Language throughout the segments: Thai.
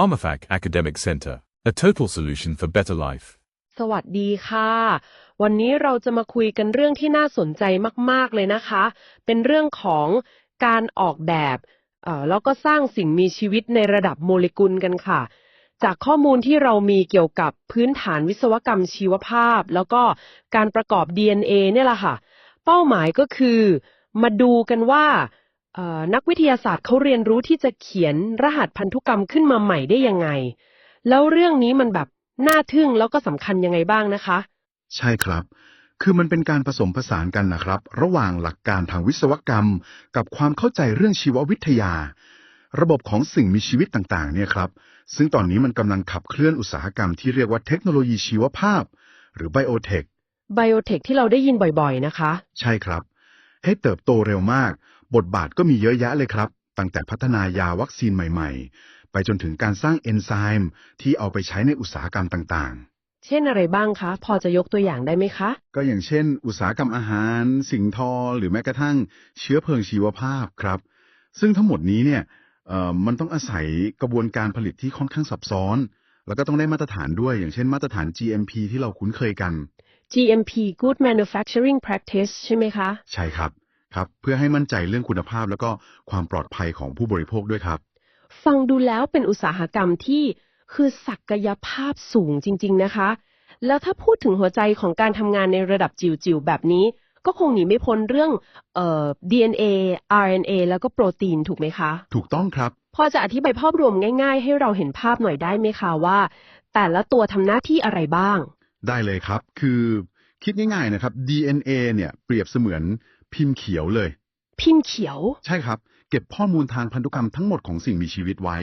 PharmaFac Academic Center, a total solution for better life. สวัสดีค่ะ วันนี้เราจะมาคุยกันเรื่องที่น่าสนใจมาก ๆ เลยนะคะ เป็นเรื่องของการออกแบบเอ่อแล้วก็สร้างสิ่งมีชีวิตในระดับโมเลกุลกันค่ะ จากข้อมูลที่เรามีเกี่ยวกับพื้นฐานวิศวกรรมชีวภาพ แล้วก็การประกอบ DNA เนี่ยแหละค่ะ เป้าหมายก็คือ มาดูกันว่า นักวิทยาศาสตร์เขาเรียนรู้ที่จะเขียนรหัสพันธุกรรมขึ้นมาใหม่ได้ยังไง แล้วเรื่องนี้มันแบบน่าทึ่งแล้วก็สำคัญยังไงบ้างนะคะ ใช่ครับ คือมันเป็นการผสมผสานกันนะครับ ระหว่างหลักการทางวิศวกรรม กับความเข้าใจเรื่องชีววิทยา ระบบของสิ่งมีชีวิตต่างๆ เนี่ยครับ ซึ่งตอนนี้มันกำลังขับเคลื่อนอุตสาหกรรมที่เรียกว่าเทคโนโลยีชีวภาพ หรือไบโอเทคไบโอเทคที่เราได้ยินบ่อยๆ นะคะ ใช่ครับ ให้เติบโตเร็วมาก บทบาทก็มีเยอะแยะเลยครับ ตั้งแต่พัฒนายาวัคซีนใหม่ๆ ไปจนถึงการสร้างเอนไซม์ที่เอาไปใช้ในอุตสาหกรรมต่างๆ เช่นอะไรบ้างคะ พอจะยกตัวอย่างได้ไหมคะ ก็อย่างเช่น อุตสาหกรรมอาหาร สิ่งทอ หรือแม้กระทั่งเชื้อเพลิงชีวภาพครับ ซึ่งทั้งหมดนี้เนี่ยเอ่อมันต้องอาศัยกระบวนการผลิตที่ค่อนข้างซับซ้อน แล้วก็ต้องได้มาตรฐานด้วย อย่างเช่นมาตรฐาน GMP ที่เราคุ้นเคยกัน GMP Good Manufacturing Practice ใช่ไหมคะ ใช่ครับ ครับเพื่อให้มั่นใจเรื่องคุณภาพแล้วก็ความปลอดภัยของผู้บริโภคด้วยครับ ฟังดูแล้วเป็นอุตสาหกรรมที่คือศักยภาพสูงจริง ๆนะคะ แล้วถ้าพูดถึงหัวใจของการทำงานในระดับจิ๋วๆแบบนี้ ก็คงหนีไม่พ้นเรื่องเอ่อ DNA RNA แล้วก็โปรตีนถูกไหมคะ ถูกต้องครับ พอจะอธิบายภาพรวมง่าย ๆ ให้เราเห็นภาพหน่อยได้ไหมคะว่า แต่ละตัวทำหน้าที่อะไรบ้าง ได้เลยครับ คือคิดง่ายๆนะครับ DNA เนี่ยเปรียบเสมือน พิมพ์เขียวเลย พิมพ์เขียว ใช่ครับ เก็บข้อมูลทางพันธุกรรมทั้งหมดของสิ่งมีชีวิตไว้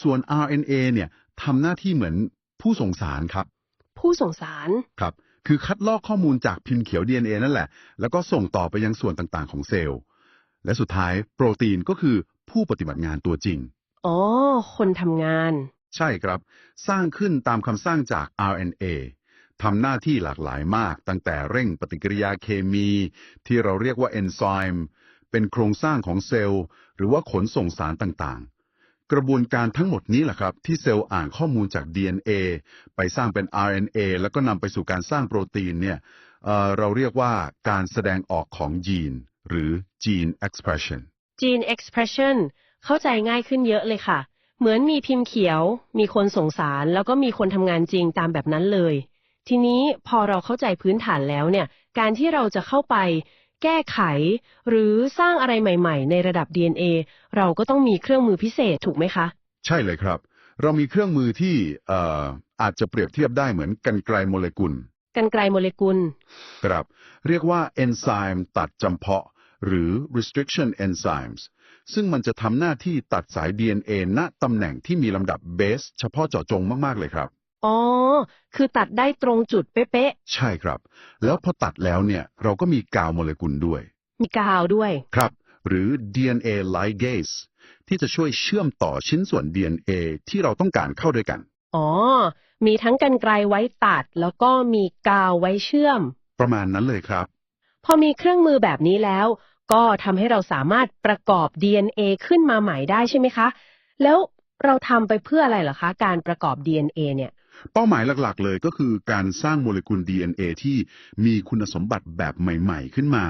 ส่วน RNA เนี่ยทำหน้าที่เหมือนผู้ส่งสารครับ ผู้ส่งสาร ครับ คือคัดลอกข้อมูลจากพิมพ์เขียว DNA นั่นแหละ แล้วก็ส่งต่อไปยังส่วนต่างๆ ของเซลล์ และสุดท้ายโปรตีนก็คือผู้ปฏิบัติงานตัวจริง อ๋อ คนทำงาน ใช่ครับ สร้างขึ้นตามคำสร้างจาก RNA ทำหน้าที่หลากหลายมาก ตั้งแต่เร่งปฏิกิริยาเคมี ที่เราเรียกว่าเอนไซม์เป็นโครงสร้างของเซลล์ หรือว่าขนส่งสารต่างๆ กระบวนการทั้งหมดนี้แหละครับ ที่เซลล์อ่านข้อมูลจาก DNA ไปสร้างเป็น RNA แล้วก็นำไปสู่การสร้างโปรตีนเนี่ยเเราเรียกว่าการแสดงออกของยีน หรือ gene expression Gene Expression เข้าใจง่ายขึ้นเยอะเลยค่ะ เหมือนมีพิมพ์เขียว มีคนส่งสาร แล้วก็มีคนทำงานจริงตามแบบนั้นเลย ทีนี้พอเราเข้าใจพื้นฐานแล้วเนี่ย การที่เราจะเข้าไปแก้ไข หรือสร้างอะไรใหม่ ๆ ในระดับ DNA เราก็ต้องมีเครื่องมือพิเศษถูกไหมคะ ใช่เลยครับ เรามีเครื่องมือที่เอ่ออาจจะเปรียบเทียบได้เหมือนกันไกลโมเลกุล กันไกลโมเลกุล ครับ เรียกว่าเอนไซม์ตัดจำเพาะ หรือ restriction enzymes ซึ่งมันจะทำหน้าที่ตัดสาย DNA ณตำแหน่งที่มีลำดับเบส เฉพาะเจาะจงมาก ๆ เลยครับ อ๋อ คือตัดได้ตรงจุดเป๊ะใช่ครับ แล้วพอตัดแล้วเนี่ยเราก็มีกาวโมเลกุลด้วย ๆ มีกาวด้วย ครับ หรือ DNA ligase ที่จะช่วยเชื่อมต่อชิ้นส่วน DNA ที่เราต้องการเข้าด้วยกัน อ๋อ มีทั้งกันไกลไว้ตัด แล้วก็มีกาวไว้เชื่อม ประมาณนั้นเลยครับ พอมีเครื่องมือแบบนี้แล้ว ก็ทำให้เราสามารถประกอบ DNA ขึ้นมาใหม่ได้ใช่ไหมคะ แล้วเราทำไปเพื่ออะไรเหรอคะ การประกอบ DNA เนี่ย เป้าหมายหลักๆ เลยก็คือการสร้างโมเลกุล DNA ที่มีคุณสมบัติแบบใหม่ๆ ขึ้นมา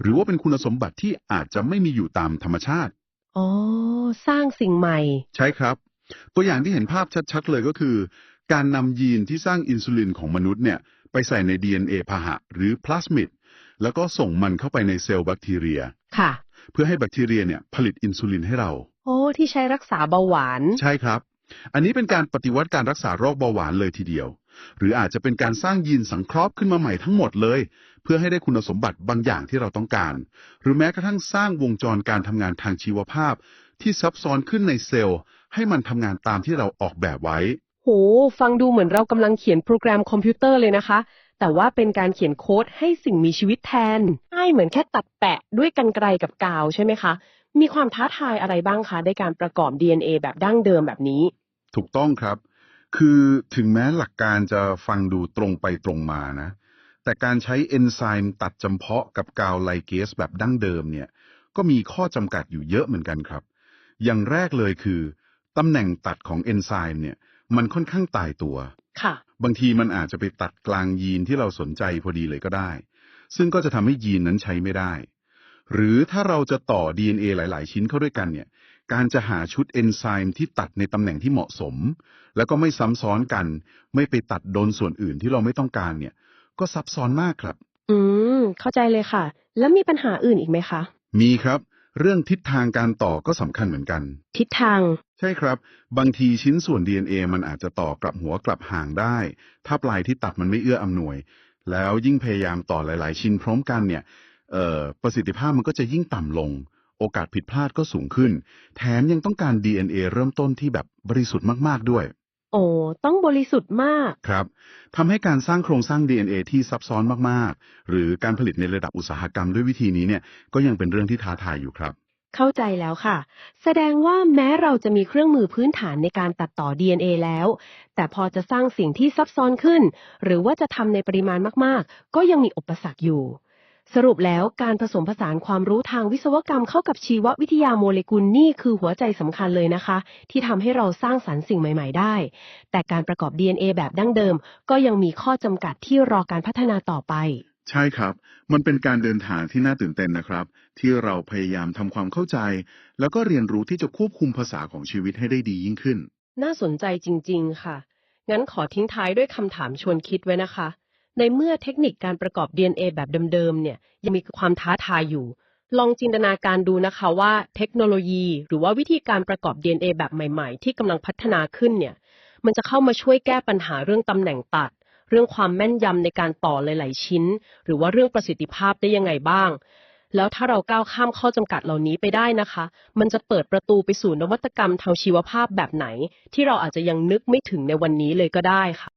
หรือว่าเป็นคุณสมบัติที่อาจจะไม่มีอยู่ตามธรรมชาติ อ๋อ สร้างสิ่งใหม่ ใช่ครับ ตัวอย่างที่เห็นภาพชัดๆ เลยก็คือ การนำยีนที่สร้างอินซูลินของมนุษย์เนี่ยไปใส่ใน DNA พาหะ หรือพลาสมิดแล้วก็ส่งมันเข้าไปในเซลล์แบคทีเรีย ค่ะ เพื่อให้แบคทีเรียเนี่ยผลิตอินซูลินให้เรา โอ้ ที่ใช้รักษาเบาหวาน ใช่ครับ อันนี้เป็นการปฏิวัติการรักษาโรคเบาหวานเลยทีเดียว หรืออาจจะเป็นการสร้างยีนสังเคราะห์ขึ้นมาใหม่ทั้งหมดเลย เพื่อให้ได้คุณสมบัติบางอย่างที่เราต้องการ หรือแม้กระทั่งสร้างวงจรการทำงานทางชีวภาพ ที่ซับซ้อนขึ้นในเซลล์ ให้มันทำงานตามที่เราออกแบบไว้ โห ฟังดูเหมือนเรากำลังเขียนโปรแกรมคอมพิวเตอร์เลยนะคะ แต่ว่าเป็นการเขียนโค้ดให้สิ่งมีชีวิตแทนง่ายเหมือนแค่ตัดแปะด้วยกันไกลกับกาวใช่ไหมคะ มีความท้าทายอะไรบ้างคะในการประกอบ DNA แบบดั้งเดิมแบบนี้ ถูกต้องครับ คือถึงแม้หลักการจะฟังดูตรงไปตรงมานะ แต่การใช้เอนไซม์ตัดจำเพาะกับกาวไลเกสแบบดั้งเดิมเนี่ย ก็มีข้อจำกัดอยู่เยอะเหมือนกันครับ อย่างแรกเลยคือตำแหน่งตัดของเอนไซม์เนี่ย มันค่อนข้างตายตัว ค่ะ บางทีมันอาจจะไปตัดกลางยีนที่เราสนใจพอดีเลยก็ได้ ซึ่งก็จะทำให้ยีนนั้นใช้ไม่ได้ หรือถ้าเราจะต่อ DNA หลาย ๆ ชิ้นเข้าด้วยกันเนี่ย การจะหาชุดเอนไซม์ที่ตัดในตำแหน่งที่เหมาะสม แล้วก็ไม่ซ้ำซ้อนกัน ไม่ไปตัดโดนส่วนอื่นที่เราไม่ต้องการเนี่ย ก็ซับซ้อนมากครับ อืม เข้าใจเลยค่ะ แล้วมีปัญหาอื่นอีกไหมคะ มีครับ เรื่องทิศทางการต่อก็สำคัญเหมือนกัน ทิศทาง ใช่ครับ บางทีชิ้นส่วน DNA มันอาจจะต่อกลับหัวกลับหางได้ ถ้าปลายที่ตัดมันไม่เอื้ออำนวย แล้วยิ่งพยายามต่อหลาย ๆ ชิ้นพร้อมกันเนี่ยเอ่อ ประสิทธิภาพมันก็จะยิ่งต่ำลง โอกาสผิดพลาดก็สูงขึ้น แถมยังต้องการ DNA เริ่มต้นที่แบบบริสุทธิ์มากๆด้วย โอ้ต้องบริสุทธิ์มาก ครับทำให้การสร้างโครงสร้าง DNA ที่ซับซ้อนมากๆ หรือการผลิตในระดับอุตสาหกรรมด้วยวิธีนี้เนี่ยก็ยังเป็นเรื่องที่ท้าทายอยู่ครับ เข้าใจแล้วค่ะ แสดงว่าแม้เราจะมีเครื่องมือพื้นฐานในการตัดต่อ DNA แล้ว แต่พอจะสร้างสิ่งที่ซับซ้อนขึ้น หรือว่าจะทำในปริมาณมากๆ ก็ยังมีอุปสรรคอยู่ สรุปแล้วการผสมผสานความรู้ทางวิศวกรรมเข้ากับชีววิทยาโมเลกุลนี่คือหัวใจสำคัญเลยนะคะ ที่ทำให้เราสร้างสรรค์สิ่งใหม่ ๆ ได้ แต่การประกอบ DNA แบบดั้งเดิม ก็ยังมีข้อจำกัดที่รอการพัฒนาต่อไป ใช่ครับ มันเป็นการเดินทางที่น่าตื่นเต้นนะครับ ที่เราพยายามทำความเข้าใจ แล้วก็เรียนรู้ที่จะควบคุมภาษาของชีวิตให้ได้ดียิ่งขึ้น น่าสนใจจริง ๆ ค่ะ งั้นขอทิ้งท้ายด้วยคำถามชวนคิดไว้นะคะ ในเมื่อเทคนิคการประกอบ DNA แบบเดิมๆ เนี่ยยังมีความท้าทายอยู่ ลองจินตนาการดูนะคะว่าเทคโนโลยี หรือว่าวิธีการประกอบ DNA แบบใหม่ๆ ที่กำลังพัฒนาขึ้นเนี่ย มันจะเข้ามาช่วยแก้ปัญหาเรื่องตำแหน่งตัด เรื่องความแม่นยำในการต่อหลาย ๆ ชิ้น หรือว่าเรื่องประสิทธิภาพได้ยังไงบ้าง แล้วถ้าเราก้าวข้ามข้อจำกัดเหล่านี้ไปได้นะคะ มันจะเปิดประตูไปสู่นวัตกรรมทางชีวภาพแบบไหน ที่เราอาจจะยังนึกไม่ถึงในวันนี้เลยก็ได้ค่ะ